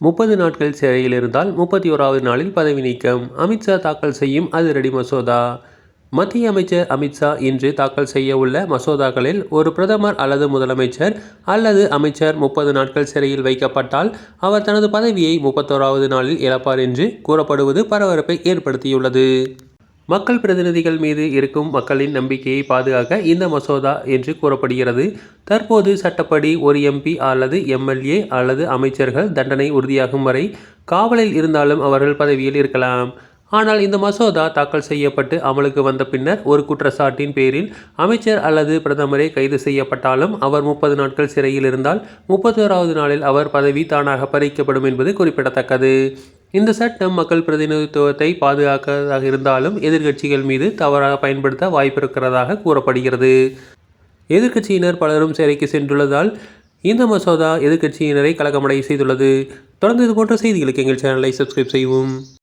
முப்பது நாட்கள் சிறையில் இருந்தால் முப்பத்தி ஓராவது நாளில் பதவி நீக்கம். அமித்ஷா தாக்கல் செய்யும் அதிரடி மசோதா. மத்திய அமைச்சர் அமித்ஷா இன்று தாக்கல் செய்ய உள்ள மசோதாக்களில் ஒரு பிரதமர் அல்லது முதலமைச்சர் அல்லது அமைச்சர் முப்பது நாட்கள் சிறையில் வைக்கப்பட்டால் அவர் தனது பதவியை முப்பத்தோராவது நாளில் இழப்பார் என்று கூறப்படுவது பரபரப்பை ஏற்படுத்தியுள்ளது. மக்கள் பிரதிநிதிகள் மீது இருக்கும் மக்களின் நம்பிக்கையை பாதுகாக்க இந்த மசோதா என்று கூறப்படுகிறது. தற்போது சட்டப்படி ஒரு எம்பி அல்லது எம்எல்ஏ அல்லது அமைச்சர்கள் தண்டனை உறுதியாகும் வரை காவலில் இருந்தாலும் அவர்கள் பதவியில் இருக்கலாம். ஆனால் இந்த மசோதா தாக்கல் செய்யப்பட்டு அமலுக்கு வந்த பின்னர் ஒரு குற்றச்சாட்டின் பேரில் அமைச்சர் அல்லது பிரதமரே கைது செய்யப்பட்டாலும் அவர் முப்பது நாட்கள் சிறையில் இருந்தால் முப்பத்தோராவது நாளில் அவர் பதவி தானாக பறிக்கப்படும் என்பது குறிப்பிடத்தக்கது. இந்த சட்டம் மக்கள் பிரதிநிதித்துவத்தை பாதுகாக்கிறதாக இருந்தாலும் எதிர்க்கட்சிகள் மீது தவறாக பயன்படுத்த வாய்ப்பிருக்கிறதாக கூறப்படுகிறது. எதிர்க்கட்சியினர் பலரும் சிறைக்கு சென்றுள்ளதால் இந்த மசோதா எதிர்க்கட்சியினரை கலக்கமடைய செய்துள்ளது. தொடர்ந்து இது போன்ற செய்திகளுக்கு எங்கள் சேனலை சப்ஸ்கிரைப் செய்வோம்